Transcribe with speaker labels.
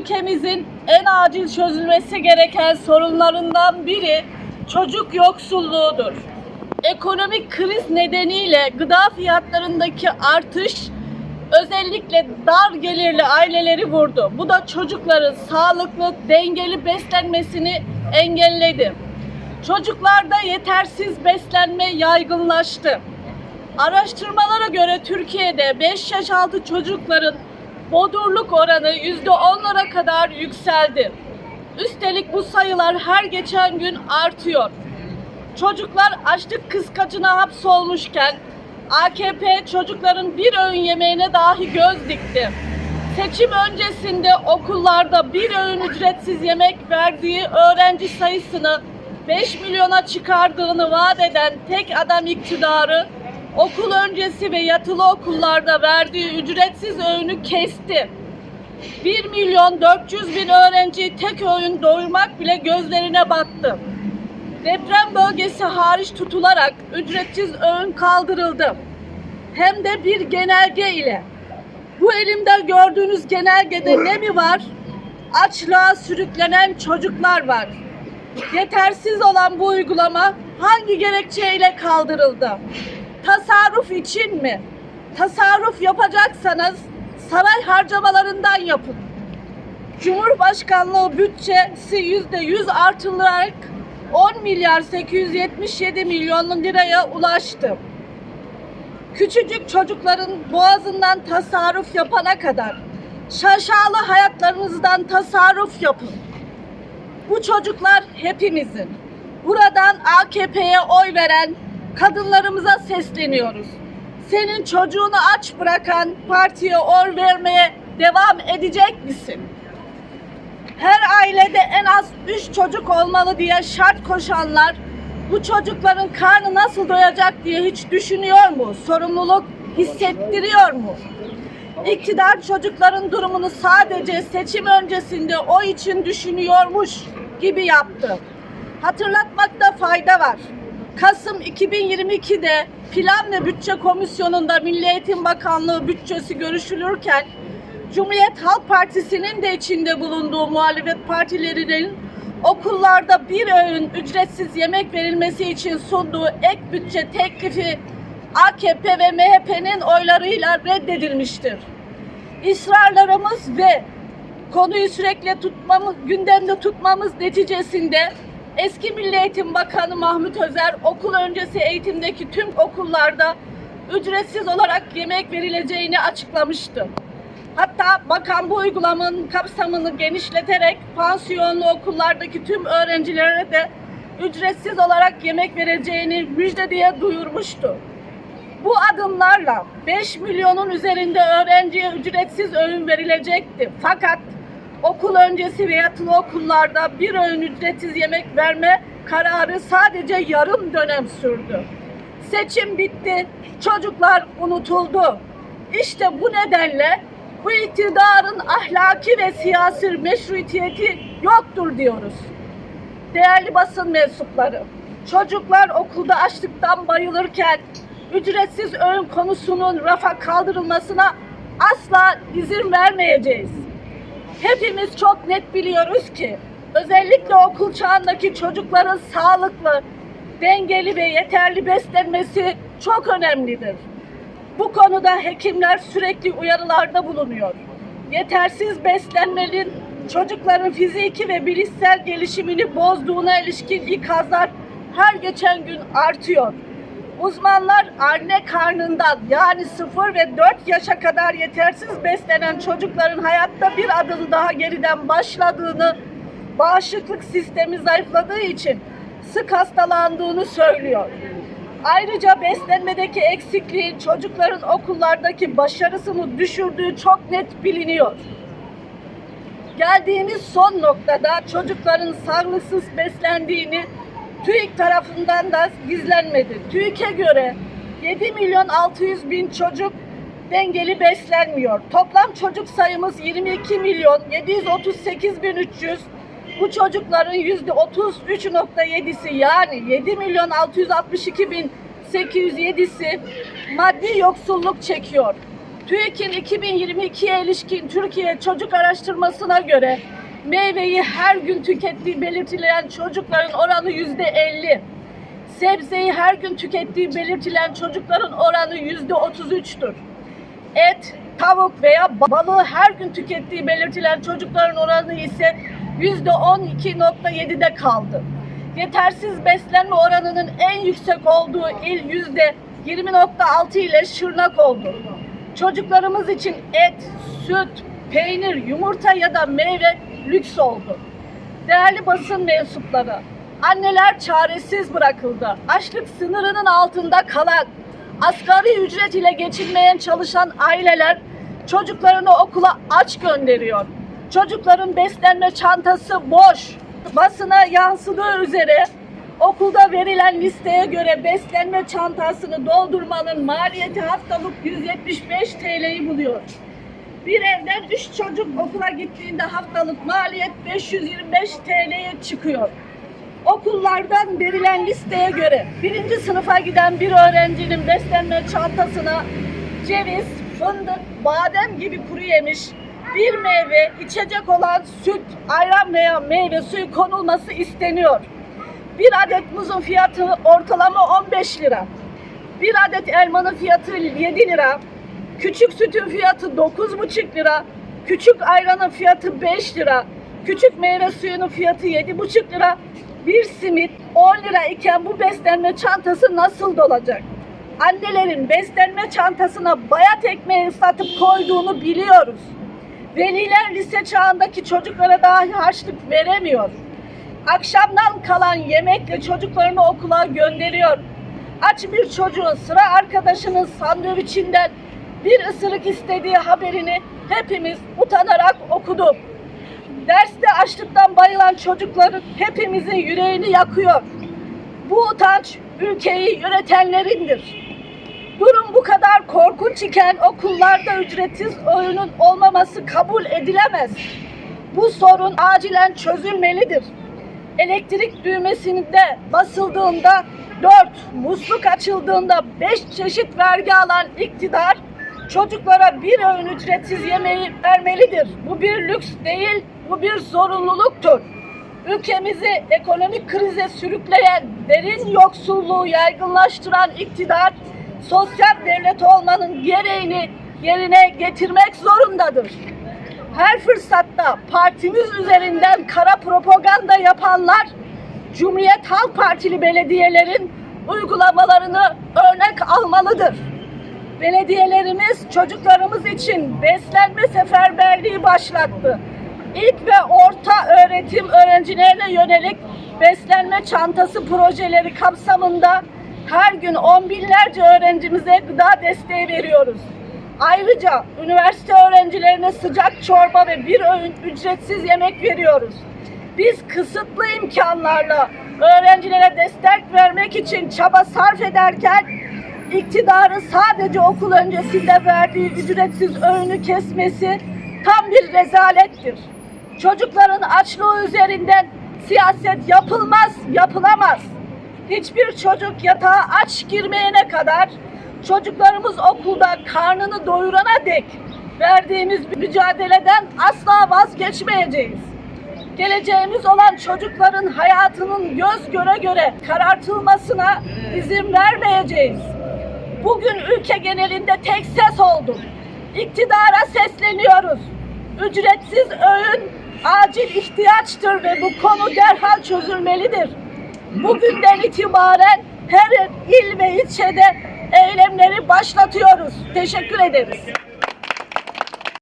Speaker 1: ülkemizin en acil çözülmesi gereken sorunlarından biri çocuk yoksulluğudur. Ekonomik kriz nedeniyle gıda fiyatlarındaki artış özellikle dar gelirli aileleri vurdu. Bu da çocukların sağlıklı, dengeli beslenmesini engelledi. Çocuklarda yetersiz beslenme yaygınlaştı. Araştırmalara göre Türkiye'de 5 yaş altı çocukların bodurluk oranı %10'lara kadar yükseldi. Üstelik bu sayılar her geçen gün artıyor. Çocuklar açlık kıskacına hapsolmuşken AKP çocukların bir öğün yemeğine dahi göz dikti. Seçim öncesinde okullarda bir öğün ücretsiz yemek verdiği öğrenci sayısını 5 milyona çıkardığını vaat eden tek adam iktidarı okul öncesi ve yatılı okullarda verdiği ücretsiz öğünü kesti. 1 milyon 400 bin öğrenciyi tek öğün doyurmak bile gözlerine battı. Deprem bölgesi hariç tutularak ücretsiz öğün kaldırıldı. Hem de bir genelge ile. Bu elimde gördüğünüz genelgede ne mi var? Açlığa sürüklenen çocuklar var. Yetersiz olan bu uygulama hangi gerekçeyle kaldırıldı? Tasarruf için mi? Tasarruf yapacaksanız saray harcamalarından yapın. Cumhurbaşkanlığı bütçesi yüzde yüz artılarak 10 milyar 877 milyon liraya ulaştı. Küçücük çocukların boğazından tasarruf yapana kadar şaşalı hayatlarınızdan tasarruf yapın. Bu çocuklar hepimizin. Buradan AKP'ye oy veren kadınlarımıza sesleniyoruz. Senin çocuğunu aç bırakan partiye oy vermeye devam edecek misin? Her ailede en az 3 çocuk olmalı diye şart koşanlar bu çocukların karnı nasıl doyacak diye hiç düşünüyor mu? Sorumluluk hissettiriyor mu? İktidar çocukların durumunu sadece seçim öncesinde o için düşünüyormuş gibi yaptı. Hatırlatmakta fayda var. Kasım 2022'de Plan ve Bütçe Komisyonu'nda Milli Eğitim Bakanlığı bütçesi görüşülürken Cumhuriyet Halk Partisi'nin de içinde bulunduğu muhalefet partilerinin okullarda bir öğün ücretsiz yemek verilmesi için sunduğu ek bütçe teklifi AKP ve MHP'nin oylarıyla reddedilmiştir. İsrarlarımız ve konuyu sürekli tutmamız, gündemde tutmamız neticesinde eski Milli Eğitim Bakanı Mahmut Özer okul öncesi eğitimdeki tüm okullarda ücretsiz olarak yemek verileceğini açıklamıştı. Hatta bakan bu uygulamanın kapsamını genişleterek pansiyonlu okullardaki tüm öğrencilere de ücretsiz olarak yemek vereceğini müjde diye duyurmuştu. Bu adımlarla 5 milyonun üzerinde öğrenciye ücretsiz öğün verilecekti. Fakat okul öncesi ve yatılı okullarda bir öğün ücretsiz yemek verme kararı sadece yarım dönem sürdü. Seçim bitti, çocuklar unutuldu. İşte bu nedenle bu iktidarın ahlaki ve siyasi meşruiyeti yoktur diyoruz. Değerli basın mensupları, çocuklar okulda açlıktan bayılırken ücretsiz öğün konusunun rafa kaldırılmasına asla izin vermeyeceğiz. Hepimiz çok net biliyoruz ki özellikle okul çağındaki çocukların sağlıklı, dengeli ve yeterli beslenmesi çok önemlidir. Bu konuda hekimler sürekli uyarılarda bulunuyor. Yetersiz beslenmenin çocukların fiziki ve bilişsel gelişimini bozduğuna ilişkin ikazlar her geçen gün artıyor. Uzmanlar anne karnından yani 0 ve 4 yaşa kadar yetersiz beslenen çocukların hayatta bir adım daha geriden başladığını, bağışıklık sistemi zayıfladığı için sık hastalandığını söylüyor. Ayrıca beslenmedeki eksikliğin çocukların okullardaki başarısını düşürdüğü çok net biliniyor. Geldiğimiz son noktada çocukların sağlıksız beslendiğini TÜİK tarafından da gizlenmedi. TÜİK'e göre 7 milyon 600 bin çocuk dengeli beslenmiyor. Toplam çocuk sayımız 22 milyon 738 bin 300. Bu çocukların yüzde 33.7'si yani 7 milyon 662 bin 807'si maddi yoksulluk çekiyor. TÜİK'in 2022'ye ilişkin Türkiye Çocuk Araştırması'na göre meyveyi her gün tükettiği belirtilen çocukların oranı yüzde 50. Sebzeyi her gün tükettiği belirtilen çocukların oranı yüzde 33'tür. Et, tavuk veya balığı her gün tükettiği belirtilen çocukların oranı ise yüzde 12.7'de kaldı. Yetersiz beslenme oranının en yüksek olduğu il yüzde 20.6 ile Şırnak oldu. Çocuklarımız için et, süt, peynir, yumurta ya da meyve lüks oldu. Değerli basın mensupları, anneler çaresiz bırakıldı. Açlık sınırının altında kalan, asgari ücret ile geçinmeye çalışan aileler çocuklarını okula aç gönderiyor. Çocukların beslenme çantası boş. Basına yansıdığı üzere okulda verilen listeye göre beslenme çantasını doldurmanın maliyeti haftalık 175 TL'yi buluyor. Bir evden 3 çocuk okula gittiğinde haftalık maliyet 525 TL'ye çıkıyor. Okullardan verilen listeye göre birinci sınıfa giden bir öğrencinin beslenme çantasına ceviz, fındık, badem gibi kuru yemiş, bir meyve, içecek olan süt, ayran veya meyve suyu konulması isteniyor. Bir adet muzun fiyatı ortalama 15 lira. Bir adet elmanın fiyatı 7 lira. Küçük sütün fiyatı 9,5 lira. Küçük ayranın fiyatı 5 lira. Küçük meyve suyunun fiyatı 7,5 lira. Bir simit 10 lira iken bu beslenme çantası nasıl dolacak? Annelerin beslenme çantasına bayat ekmeği ıslatıp koyduğunu biliyoruz. Veliler lise çağındaki çocuklara dahi harçlık veremiyor. Akşamdan kalan yemekle çocuklarını okula gönderiyor. Aç bir çocuğun sıra arkadaşının sandviçinden bir ısırık istediği haberini hepimiz utanarak okuduk. Derste açlıktan bayılan çocukların hepimizin yüreğini yakıyor. Bu utanç ülkeyi yönetenlerindir. Durum bu kadar korkunç iken okullarda ücretsiz öğünün olmaması kabul edilemez. Bu sorun acilen çözülmelidir. Elektrik düğmesinde basıldığında 4, musluk açıldığında 5 çeşit vergi alan iktidar çocuklara bir öğün ücretsiz yemeği vermelidir. Bu bir lüks değil, bu bir zorunluluktur. Ülkemizi ekonomik krize sürükleyen, derin yoksulluğu yaygınlaştıran iktidar sosyal devlet olmanın gereğini yerine getirmek zorundadır. Her fırsatta partimiz üzerinden kara propaganda yapanlar Cumhuriyet Halk Partili belediyelerin uygulamalarını örnek almalıdır. Belediyelerimiz çocuklarımız için beslenme seferberliği başlattı. İlk ve orta öğretim öğrencilerine yönelik beslenme çantası projeleri kapsamında her gün on binlerce öğrencimize gıda desteği veriyoruz. Ayrıca üniversite öğrencilerine sıcak çorba ve bir öğün ücretsiz yemek veriyoruz. Biz kısıtlı imkanlarla öğrencilere destek vermek için çaba sarf ederken iktidarın sadece okul öncesinde verdiği ücretsiz öğünü kesmesi tam bir rezalettir. Çocukların açlığı üzerinden siyaset yapılmaz, yapılamaz. Hiçbir çocuk yatağa aç girmeyene kadar çocuklarımız okulda karnını doyurana dek verdiğimiz mücadeleden asla vazgeçmeyeceğiz. Geleceğimiz olan çocukların hayatının göz göre göre karartılmasına izin vermeyeceğiz. Bugün ülke genelinde tek ses olduk. İktidara sesleniyoruz. Ücretsiz öğün acil ihtiyaçtır ve bu konu derhal çözülmelidir. Bugünden itibaren her il ve ilçede eylemleri başlatıyoruz. Teşekkür ederiz.